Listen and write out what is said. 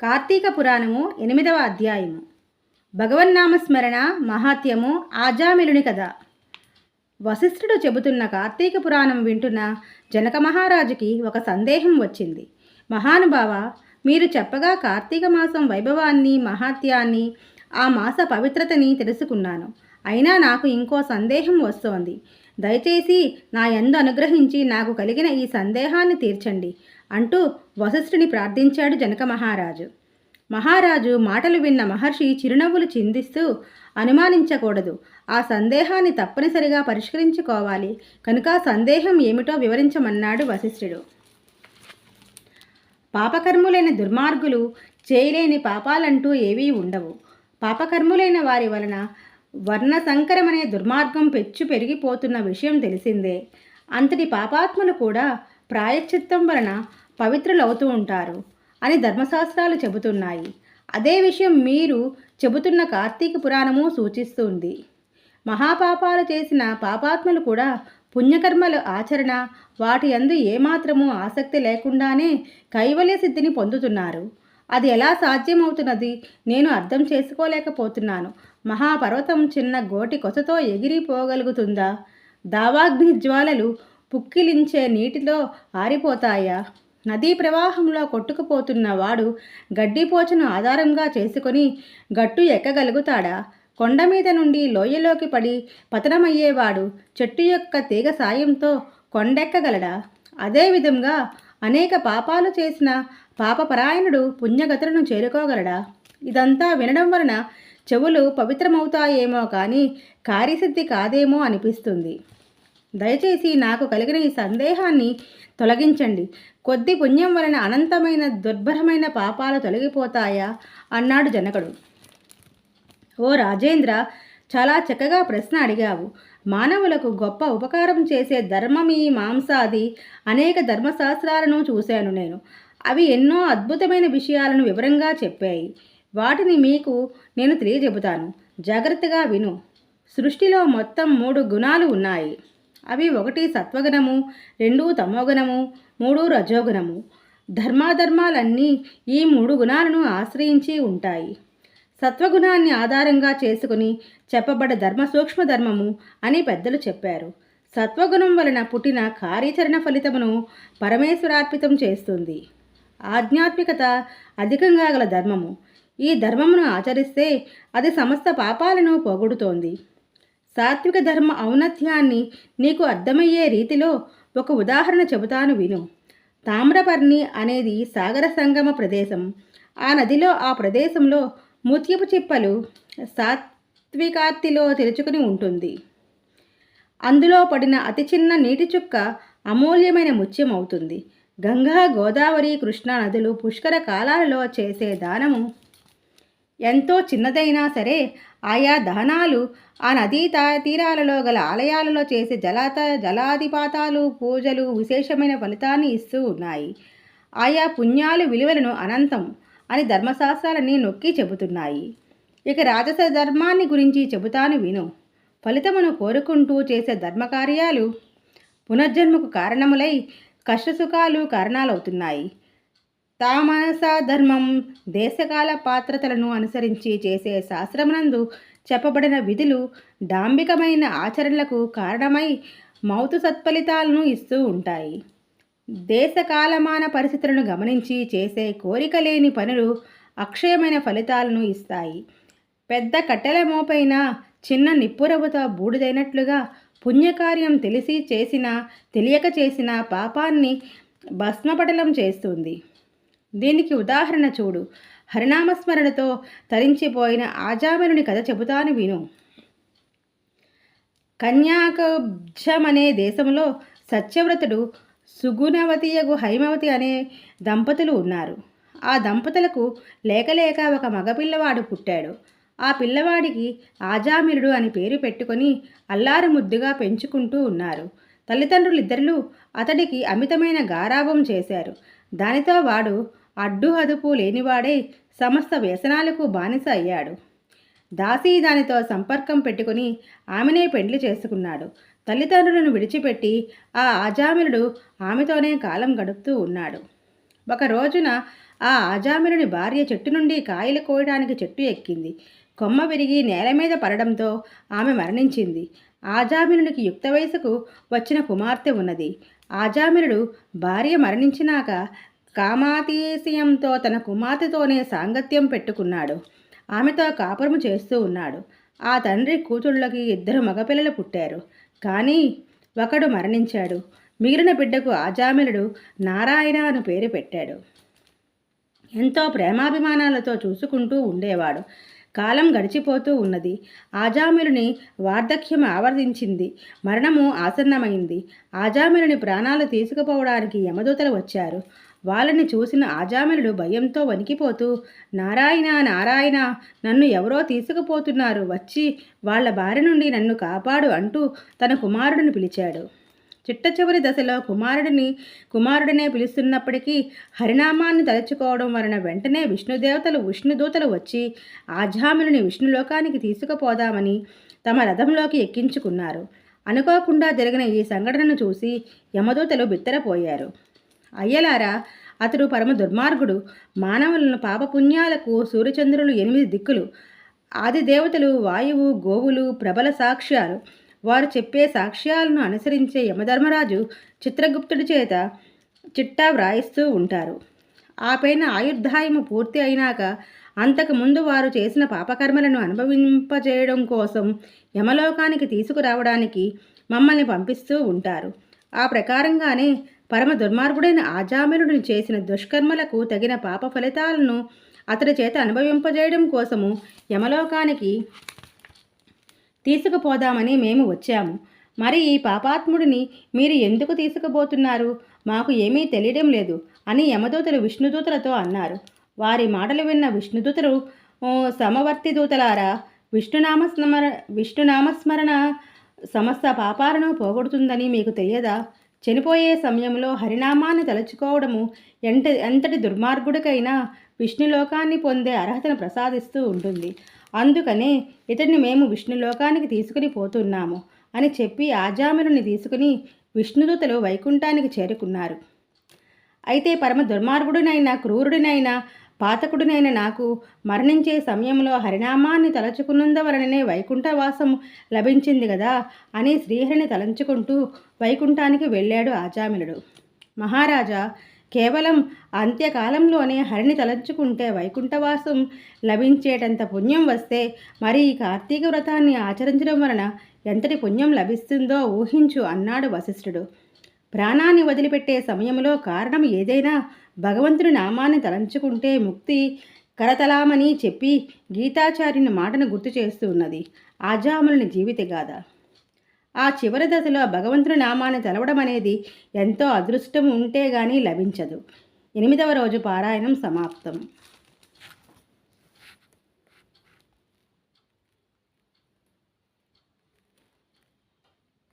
కార్తీక పురాణము ఎనిమిదవ అధ్యాయము. భగవన్నామస్మరణ మహాత్యము ఆజామిలుని కథ. వశిష్ఠుడు చెబుతున్న కార్తీక పురాణం వింటున్న జనక మహారాజుకి ఒక సందేహం వచ్చింది. మహానుభావ మీరు చెప్పగా కార్తీక మాసం వైభవాన్ని మహాత్యాన్ని ఆ మాస పవిత్రతని తెలుసుకున్నాను. అయినా నాకు ఇంకో సందేహం వస్తోంది. దయచేసి నా ఎందు అనుగ్రహించి నాకు కలిగిన ఈ సందేహాన్ని తీర్చండి. అంటూ వశిష్ఠుని ప్రార్థించాడు జనక మహారాజు. మహారాజు మాటలు విన్న మహర్షి చిరునవ్వులు చిందిస్తూ అనుమానించకూడదు. ఆ సందేహాన్ని తప్పనిసరిగా పరిష్కరించుకోవాలి. కనుక సందేహం ఏమిటో వివరించమన్నాడు వశిష్ఠుడు. పాపకర్ములైన దుర్మార్గులు చేయలేని పాపాలంటూ ఏవీ ఉండవు. పాపకర్ములైన వారి వలన వర్ణ సంకరమనే దుర్మార్గం పెచ్చు పెరిగిపోతున్న విషయం తెలిసిందే. అంతటి పాపాత్ములు కూడా ప్రాయశ్చిత్తం వలన పవిత్రులవుతూ ఉంటారు అని ధర్మశాస్త్రాలు చెబుతున్నాయి. అదే విషయం మీరు చెబుతున్న కార్తీక పురాణము సూచిస్తుంది. మహాపాపాలు చేసిన పాపాత్మలు కూడా పుణ్యకర్మల ఆచరణ వాటి యందు ఏమాత్రము ఆసక్తి లేకుండానే కైవల్య సిద్ధిని పొందుతున్నారు. అది ఎలా సాధ్యమవుతున్నది నేను అర్థం చేసుకోలేకపోతున్నాను. మహాపర్వతం చిన్న గోటి కొసతో ఎగిరిపోగలుగుతుందా? దావాగ్ని జ్వాలలు పుక్కిలించే నీటిలో ఆరిపోతాయా? నదీ ప్రవాహంలో కొట్టుకుపోతున్న వాడు గడ్డిపోచను ఆధారంగా చేసుకొని గట్టు ఎక్కగలుగుతాడా? కొండ మీద నుండి లోయలోకి పడి పతనమయ్యేవాడు చెట్టు యొక్క తీగ సాయంతో కొండెక్కగలడా? అదేవిధంగా అనేక పాపాలు చేసిన పాపపరాయణుడు పుణ్యగతులను చేరుకోగలడా? ఇదంతా వినడం వలన చెవులు పవిత్రమవుతాయేమో కానీ కార్యసిద్ధి కాదేమో అనిపిస్తుంది. దయచేసి నాకు కలిగిన ఈ సందేహాన్ని తొలగించండి. కొద్ది పుణ్యం వలన అనంతమైన దుర్భరమైన పాపాలు తొలగిపోతాయా? అన్నాడు జనకుడు. ఓ రాజేంద్ర చాలా చక్కగా ప్రశ్న అడిగావు. మానవులకు గొప్ప ఉపకారం చేసే ధర్మమీ మాంసాది. అనేక ధర్మశాస్త్రాలను చూశాను నేను. అవి ఎన్నో అద్భుతమైన విషయాలను వివరంగా చెప్పాయి. వాటిని మీకు నేను తెలియజెబుతాను. జాగ్రత్తగా విను. సృష్టిలో మొత్తం మూడు గుణాలు ఉన్నాయి. అవి ఒకటి సత్వగుణము రెండు తమోగుణము మూడు రజోగుణము. ధర్మాధర్మాలన్నీ ఈ మూడు గుణాలను ఆశ్రయించి ఉంటాయి. సత్వగుణాన్ని ఆధారంగా చేసుకుని చెప్పబడ ధర్మ సూక్ష్మ ధర్మము అని పెద్దలు చెప్పారు. సత్వగుణం వలన పుట్టిన కార్యాచరణ ఫలితమును పరమేశ్వరార్పితం చేస్తుంది. ఆధ్యాత్మికత అధికంగా గల ధర్మము. ఈ ధర్మమును ఆచరిస్తే అది సమస్త పాపాలను పోగొడుతోంది. సాత్విక ధర్మ ఔన్నత్యాన్ని నీకు అర్థమయ్యే రీతిలో ఒక ఉదాహరణ చెబుతాను విను. తామ్రపర్ణి అనేది సాగర సంగమ ప్రదేశం. ఆ నదిలో ఆ ప్రదేశంలో ముత్యపు చిప్పలు సాత్వికాత్తిలో తెరుచుకుని ఉంటుంది. అందులో పడిన అతి చిన్న నీటి చుక్క అమూల్యమైన ముత్యం అవుతుంది. గంగా గోదావరి కృష్ణా నదులు పుష్కర కాలాలలో చేసే దానము ఎంతో చిన్నదైనా సరే ఆయా దహనాలు ఆ నదీ తీరాలలో గల ఆలయాలలో చేసే జలాత జలాధిపాతాలు పూజలు విశేషమైన ఫలితాన్ని ఇస్తూ ఉన్నాయి. ఆయా పుణ్యాలు విలువలను అనంతం అని ధర్మశాస్త్రాలన్నీ నొక్కి చెబుతున్నాయి. ఇక రాజస ధర్మాన్ని గురించి చెబుతాను విను. ఫలితమును కోరుకుంటూ చేసే ధర్మకార్యాలు పునర్జన్మకు కారణములై కష్టసుఖాలు కారణాలవుతున్నాయి. తామస ధర్మం దేశకాల పాత్రతలను అనుసరించి చేసే శాస్త్రమునందు చెప్పబడిన విధులు డాంబికమైన ఆచరణలకు కారణమై మౌతు సత్ఫలితాలను ఇస్తూ ఉంటాయి. దేశకాలమాన పరిస్థితులను గమనించి చేసే కోరిక లేని పనులు అక్షయమైన ఫలితాలను ఇస్తాయి. పెద్ద కట్టెల మోపైన చిన్న నిప్పురవుతో బూడిదైనట్లుగా పుణ్యకార్యం తెలిసి చేసిన తెలియక చేసిన పాపాన్ని భస్మపటలం చేస్తుంది. దీనికి ఉదాహరణ చూడు. హరినామస్మరణతో తరించిపోయిన ఆజామనుని కథ చెబుతాను విను. కన్యాకబ్జం అనే దేశంలో సత్యవ్రతుడు సుగుణవతియగు హైమవతి అనే దంపతులు ఉన్నారు. ఆ దంపతులకు లేకలేక ఒక మగపిల్లవాడు పుట్టాడు. ఆ పిల్లవాడికి ఆజామిరుడు అని పేరు పెట్టుకొని అల్లారు ముద్దుగా పెంచుకుంటూ ఉన్నారు. తల్లిదండ్రులిద్దరూ అతడికి అమితమైన గారాభం చేశారు. దానితో వాడు అడ్డు అదుపు లేనివాడై సమస్త వ్యసనాలకు బానిస అయ్యాడు. దాసి దానితో సంపర్కం పెట్టుకుని ఆమెనే పెండ్లి చేసుకున్నాడు. తల్లిదండ్రులను విడిచిపెట్టి ఆ ఆజామిలుడు ఆమెతోనే కాలం గడుపుతూ ఉన్నాడు. ఒక రోజున ఆ ఆజామిలుని భార్య చెట్టు నుండి కాయలు కోయడానికి చెట్టు ఎక్కింది. కొమ్మ విరిగి నేల మీద పడడంతో ఆమె మరణించింది. ఆజామిలునికి యుక్త వయసుకు వచ్చిన కుమార్తె ఉన్నది. ఆజామిలుడు భార్య మరణించినాక కామాతీశయంతో తన కుమార్తెతోనే సాంగత్యం పెట్టుకున్నాడు. ఆమెతో కాపురము చేస్తూ ఉన్నాడు. ఆ తండ్రి కూతుళ్ళకి ఇద్దరు మగపిల్లలు పుట్టారు. కానీ ఒకడు మరణించాడు. మిగిలిన బిడ్డకు ఆజామిలుడు నారాయణ అని పేరు పెట్టాడు. ఎంతో ప్రేమాభిమానాలతో చూసుకుంటూ ఉండేవాడు. కాలం గడిచిపోతూ ఉన్నది. ఆజామిలుని వార్ధక్యం ఆవర్తించింది. మరణము ఆసన్నమైంది. ఆజామిలుని ప్రాణాలు తీసుకుపోవడానికి యమదూతలు వచ్చారు. వాళ్ళని చూసిన ఆజామినుడు భయంతో వణికిపోతూ నారాయణ నారాయణ నన్ను ఎవరో తీసుకుపోతున్నారు వచ్చి వాళ్ళ బారి నుండి నన్ను కాపాడు అంటూ తన కుమారుడిని పిలిచాడు. చిట్ట చివరి దశలో కుమారుడిని కుమారుడినే పిలుస్తున్నప్పటికీ హరినామాన్ని తలుచుకోవడం వలన వెంటనే విష్ణుదేవతలు విష్ణుదూతలు వచ్చి ఆజామినుని విష్ణులోకానికి తీసుకుపోదామని తమ రథంలోకి ఎక్కించుకున్నారు. అనుకోకుండా జరిగిన ఈ సంఘటనను చూసి యమదూతలు బిత్తరపోయారు. అయ్యలారా అతడు పరమ దుర్మార్గుడు. మానవులను పాపపుణ్యాలకు సూర్యచంద్రులు ఎనిమిది దిక్కులు. ఆది దేవతలు వాయువు గోవులు ప్రబల సాక్ష్యాలు. వారు చెప్పే సాక్ష్యాలను అనుసరించే యమధర్మరాజు చిత్రగుప్తుడి చేత చిట్టా వ్రాయిస్తూ ఉంటారు. ఆ పైన ఆయుర్ధాయము పూర్తి అయినాక అంతకుముందు వారు చేసిన పాపకర్మలను అనుభవింపజేయడం కోసం యమలోకానికి తీసుకురావడానికి మమ్మల్ని పంపిస్తూ ఉంటారు. ఆ ప్రకారంగానే పరమ దుర్మార్గుడైన ఆజామిలుడిని చేసిన దుష్కర్మలకు తగిన పాప ఫలితాలను అతడి చేత అనుభవింపజేయడం కోసము యమలోకానికి తీసుకుపోదామని మేము వచ్చాము. మరి ఈ పాపాత్ముడిని మీరు ఎందుకు తీసుకుపోతున్నారు? మాకు ఏమీ తెలియడం లేదు అని యమదూతలు విష్ణుదూతలతో అన్నారు. వారి మాటలు విన్న విష్ణుదూతలు సమవర్తి దూతలారా విష్ణునామస్మర విష్ణునామస్మరణ సమస్త పాపాలను పోగొడుతుందని మీకు తెలియదా? చనిపోయే సమయంలో హరినామాన్ని తలుచుకోవడము ఎంత ఎంతటి దుర్మార్గుడికైనా విష్ణులోకాన్ని పొందే అర్హతను ప్రసాదిస్తూ ఉంటుంది. అందుకనే ఇతడిని మేము విష్ణులోకానికి తీసుకుని పోతున్నాము అని చెప్పి ఆజామిరుని తీసుకుని విష్ణుదూతలు వైకుంఠానికి చేరుకున్నారు. అయితే పరమ దుర్మార్గుడినైనా క్రూరుడినైనా పాతకుడినైన నాకు మరణించే సమయంలో హరినామాన్ని తలచుకున్నందువలననే వైకుంఠవాసం లభించింది కదా అని శ్రీహరిని తలంచుకుంటూ వైకుంఠానికి వెళ్ళాడు ఆజామిలుడు మహారాజా కేవలం అంత్యకాలంలోనే హరిని తలంచుకుంటే వైకుంఠవాసం లభించేటంత పుణ్యం వస్తే మరి ఈ కార్తీక వ్రతాన్ని ఆచరించడం వలన ఎంతటి పుణ్యం లభిస్తుందో ఊహించు అన్నాడు వశిష్ఠుడు. ప్రాణాన్ని వదిలిపెట్టే సమయంలో కారణం ఏదైనా భగవంతుని నామాన్ని తలంచుకుంటే ముక్తి కరతలామని చెప్పి గీతాచార్యుని మాటను గుర్తు చేస్తూ ఉన్నది. ఆజాములని జీవితగాథ ఆ చివరి దశలో భగవంతుని నామాన్ని తెలవడం అనేది ఎంతో అదృష్టం ఉంటే గానీ లభించదు. ఎనిమిదవ రోజు పారాయణం సమాప్తం.